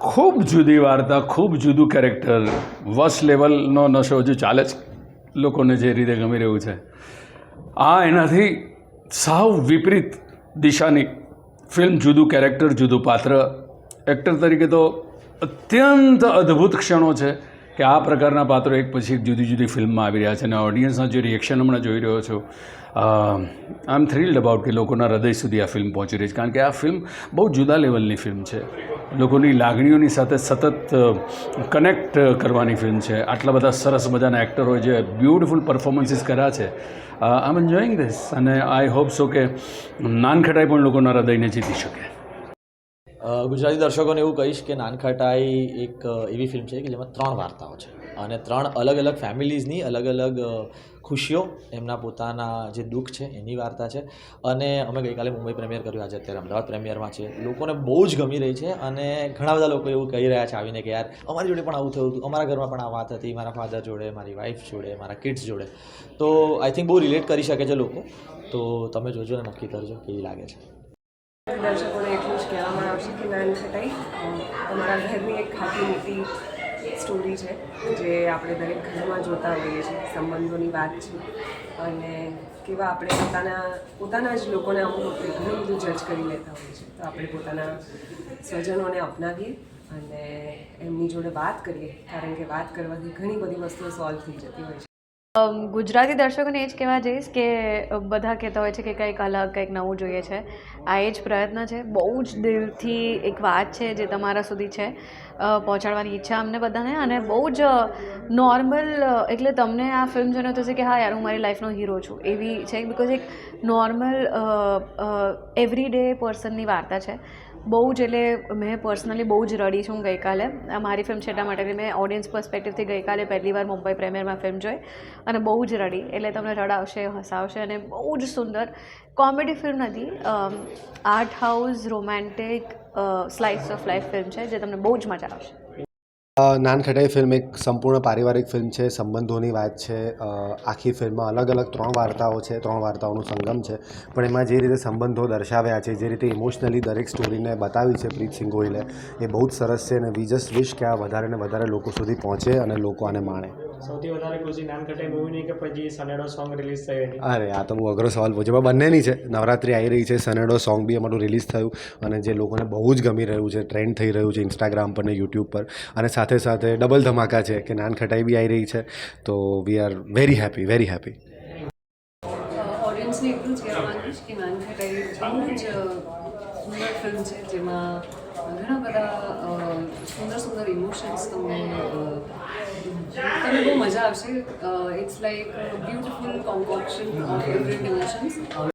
ખૂબ જુદી વાર્તા, ખૂબ જુદું કેરેક્ટર વસ લેવલનો નશો હજુ ચાલે જ લોકોને જે રીતે ગમી રહ્યું છે. આ એનાથી સાવ વિપરીત દિશાની ફિલ્મ જુદું કેરેક્ટર જુદું પાત્ર. એક્ટર તરીકે તો અત્યંત અદ્ભુત ક્ષણો છે કે આ પ્રકારના પાત્રો એક પછી એક જુદી જુદી ફિલ્મમાં આવી રહ્યા છે અને ઓડિયન્સના જે રિએક્શન હમણાં જોઈ રહ્યો છું આઈ એમ થ્રિલ્ડ અબાઉટ કે લોકોના હૃદય સુધી આ ફિલ્મ પહોંચી રહી છે. કારણ કે આ ફિલ્મ બહુ જુદા લેવલની ફિલ્મ છે. લોકોની લાગણીઓની સાથે સતત કનેક્ટ કરવાની ફિલ્મ છે. આટલા બધા સરસ મજાના એક્ટરો જે બ્યુટિફુલ પરફોર્મન્સીસ કર્યા છે. આઈ એમ એન્જોઈંગ ધીસ અને આઈ હોપ સો કે નાનખટાઈ પણ લોકોના હૃદયને જીતી શકે. ગુજરાતી દર્શકોને એવું કહીશ કે નાનખટાઈ એક એવી ફિલ્મ છે કે જેમાં ત્રણ વાર્તાઓ છે. અને ત્રણ અલગ અલગ ફેમિલીઝની અલગ અલગ ખુશીઓ એમના પોતાના જે દુઃખ છે એની વાર્તા છે. અને અમે ગઈકાલે મુંબઈ પ્રીમિયર કર્યું. આજે અત્યારે અમદાવાદ પ્રીમિયરમાં છે. લોકોને બહુ જ ગમી રહી છે અને ઘણા બધા લોકો એવું કહી રહ્યા છે આવીને કે, યાર, અમારી જોડે પણ આવું થયું હતું. અમારા ઘરમાં પણ આ વાત હતી. મારા ફાધર જોડે, મારી વાઈફ જોડે, મારા કિડ્સ જોડે. તો આઈ થિંક બહુ રિલેટ કરી શકે છે લોકો. તો તમે જોજો અને નક્કી કરજો કેવી લાગે છે. દર્શકોને એટલું જ કહેવામાં આવશે કે નાન ખટાઈ તમારા ઘરની એક ખાટી મોટી સ્ટોરી છે, જે આપણે દરેક ઘરમાં જોતા હોઈએ છીએ, સંબંધોની વાત છે. અને કેવા આપણે પોતાના પોતાના જ લોકોને અમુક વખતે ઘણું બધું જજ કરી લેતા હોઈએ છીએ. તો આપણે પોતાના સ્વજનોને અપનાવીએ અને એમની જોડે વાત કરીએ, કારણ કે વાત કરવાથી ઘણી બધી વસ્તુઓ સોલ્વ થઈ જતી હોય છે. ગુજરાતી દર્શકોને એ જ કહેવા જઈશ કે બધા કહેતા હોય છે કે કંઈક અલગ, કંઈક નવું જોઈએ છે. આ એ જ પ્રયત્ન છે. બહુ જ દિલથી એક વાત છે જે તમારા સુધી છે પહોંચાડવાની ઈચ્છા અમને બધાને અને બહુ જ નોર્મલ એટલે તમને આ ફિલ્મ જોઈને થશે કે હા યાર હું મારી લાઈફનો હીરો છું. એવી છે. બિકોઝ એક નોર્મલ એવરી ડે પર્સનની વાર્તા છે. બહુ જ એટલે મેં પર્સનલી બહુ જ રડી છું ગઈકાલે. મારી ફિલ્મ છે એટલા માટે મેં ઓડિયન્સ પર્સપેક્ટિવથી ગઈકાલે પહેલી વાર મુંબઈ પ્રેમિયરમાં ફિલ્મ જોઈ અને બહુ જ રડી. એટલે તમને રડાવશે, હસાવશે અને બહુ જ સુંદર કોમેડી ફિલ્મ નથી art house romantic slice of life film છે જે તમને બહુ જ મજા આવશે. નાનખટાઈ ફિલ્મ એક સંપૂર્ણ પારિવારિક ફિલ્મ છે, સંબંધોની વાત છે આખી ફિલ્મમાં અલગ અલગ ત્રણ વાર્તાઓ છે, ત્રણ વાર્તાઓનું સંગમ છે, પણ એમાં જે રીતે સંબંધો દર્શાવ્યા છે, જે રીતે ઇમોશનલી દરેક સ્ટોરીને બતાવી છે પ્રીત સિંહ ગોહિલે, એ બહુ જ સરસ છે અને વી જસ્ટ વિશ કે આ વધારે ને વધારે લોકો સુધી પહોંચે અને લોકો આને માણે. સૌથી વધારે ખુશી નાનકટાઈ મૂવીની કે પછી સનેડો સોંગ રિલીઝ થયું અરે આ તો બહુ અઘરો સવાલ પૂછ્યો પણ બંનેની છે. નવરાત્રી આવી રહી છે. સનેડો સોંગ બી અમારું રિલીઝ થયું અને જે લોકોને બહુ જ ગમી રહ્યું છે ટ્રેન્ડ થઈ રહ્યું છે ઇન્સ્ટાગ્રામ પર ને યુટ્યુબ પર. અને સાથે સાથે ડબલ ધમાકા છે કે નાનખટાઈ બી આવી રહી છે. તો we are very happy very happy ઓડિયન્સને એટલું જ કહેવા માંગીશ કે નાનખટાઈ બહુ જ સુંદર ફિલ્મ છે જેમાં ઘણા બધા સુંદર સુંદર ઇમોશન્સ તમને તમને બહુ મજા આવશે. It's like beautiful composition of different emotions